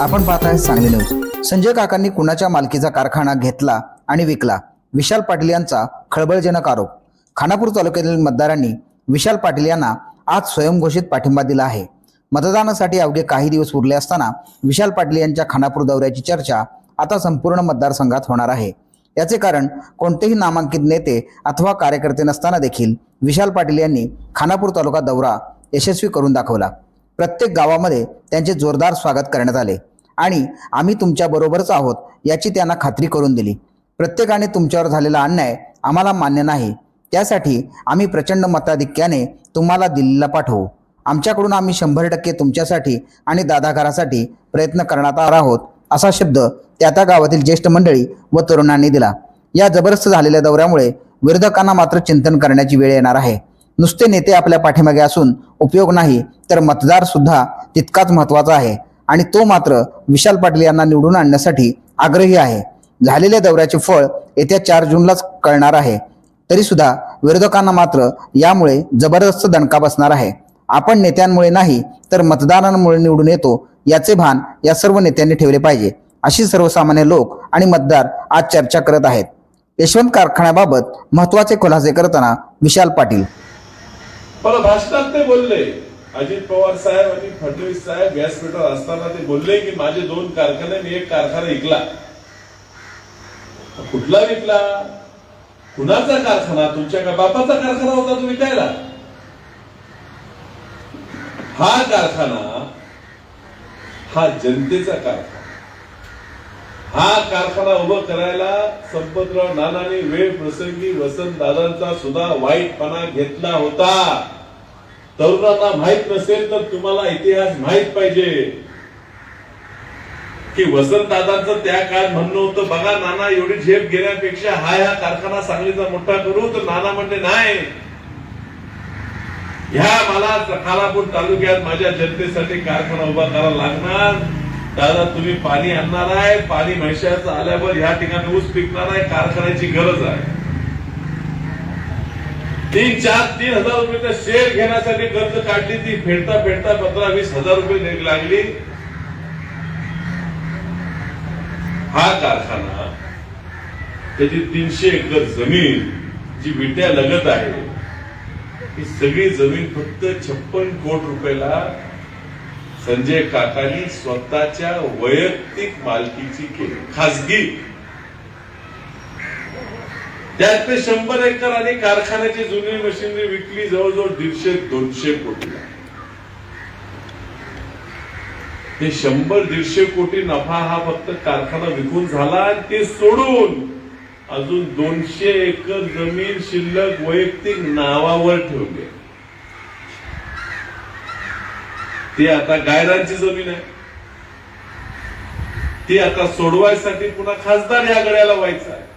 आपण पाहताय सांगली न्यूज. संजय काकांनी कुणाच्या मालकीचा कारखाना घेतला आणि विकला? विशाल पाटील यांचा खळबळजनक आरोप. खानापूर तालुक्यातील मतदारांनी विशाल पाटील यांना आज स्वयंघोषित पाठिंबा दिला आहे. मतदानासाठी अवघे काही दिवस उरले असताना विशाल पाटील यांच्या खानापूर दौऱ्याची चर्चा आता संपूर्ण मतदारसंघात होणार आहे. याचे कारण कोणतेही नामांकित नेते अथवा कार्यकर्ते नसताना देखील विशाल पाटील यांनी खानापूर तालुका दौरा यशस्वी करून दाखवला. प्रत्येक गावामध्ये त्यांचे जोरदार स्वागत करण्यात आले. आणि आम्ही तुमच्या बरोबरच आहोत याची त्यांना खात्री करून दिली. प्रत्येकाने तुमच्यावर झालेला अन्याय आम्हाला मान्य नाही. त्यासाठी आम्ही प्रचंड मताधिक्याने तुम्हाला दिल्लीला पाठवू. आमच्याकडून आम्ही शंभर टक्के तुमच्यासाठी आणि दादाघरासाठी प्रयत्न करणार आहोत असा शब्द त्या त्या गावातील ज्येष्ठ मंडळी व तरुणांनी दिला. या जबरदस्त झालेल्या दौऱ्यामुळे विरोधकांना मात्र चिंतन करण्याची वेळ येणार आहे. नुसते नेते आपल्या पाठीमागे असून उपयोग नाही तर मतदार सुद्धा तितकाच महत्त्वाचा आहे. आणि तो मात्र विशाल पाटील यांना निवडून आणण्यासाठी आग्रही आहे. झालेल्या दौऱ्याचे फळ येत्या चार जूनलाच कळणार आहे. तरी सुद्धा विरोधकांना मात्र यामुळे जबरदस्त दणका बसणार आहे. आपण नेत्यांमुळे नाही तर मतदारांमुळे निवडून येतो याचे भान या सर्व नेत्यांनी ठेवले पाहिजे अशी सर्वसामान्य लोक आणि मतदार आज चर्चा करत आहेत. यशवंत कारखान्याबाबत महत्त्वाचे खुलासे करताना विशाल पाटील. भाषणात ते बोलले अजित पवार साहेब आणि फडणवीस साहेब व्यासपीठावर असताना ते बोलले की माझे दोन कारखाने मी एक कारखाना विकला. कुठला विकला? कुणाचा कारखाना? तुमच्या का बापाचा कारखाना होता तो विकायला हा कारखाना हा जनतेचा कारखाना. हा कारखाना उभं करायला संपतराव नानाने वेळ प्रसंगी वसंत दादांचा सुद्धा वाईटपणा घेतला होता. तरुणांना माहीत नसेल तर तुम्हाला इतिहास माहीत पाहिजे. की वसंतदादांचं त्या काळात म्हणणं होतं बघा नाना एवढी झेप घेण्यापेक्षा हा ह्या कारखाना सांगलीचा मोठा करू. तर नाना म्हणले नाही. ह्या मला खालापूर तालुक्यात माझ्या जनतेसाठी कारखाना उभा करावा लागणार. दादा तुम्ही पाणी आणणार आहे. पाणी म्हैशाचं आल्यावर ह्या ठिकाणी ऊस पिकणार आहे. कारखान्याची गरज आहे. तीन चार तीन हजार रुपये शेअर घेण्यासाठी कर्ज काढली ती. फेडता फेडता पंधरा वीस हजार रुपये लागली. हा कारखाना त्याची तीनशे एकर जमीन जी विट्या लगत आहे ही सगळी जमीन फक्त छप्पन कोट रुपयाला संजय काकानी स्वतःच्या वैयक्तिक मालकीची केली. खासगी त्यात ते शंभर एकर आणि कारखान्याची जुनी मशिनरी विकली जवळजवळ दीडशे दोनशे कोटीला ते शंभर दीडशे कोटी नफा हा फक्त कारखाना विकून झाला आणि ते सोडून अजून दोनशे एकर जमीन शिल्लक वैयक्तिक नावावर ठेवली. ती आता गायरांची जमीन आहे. ती आता सोडवायसाठी पुन्हा खासदार या गड्याला व्हायचा आहे.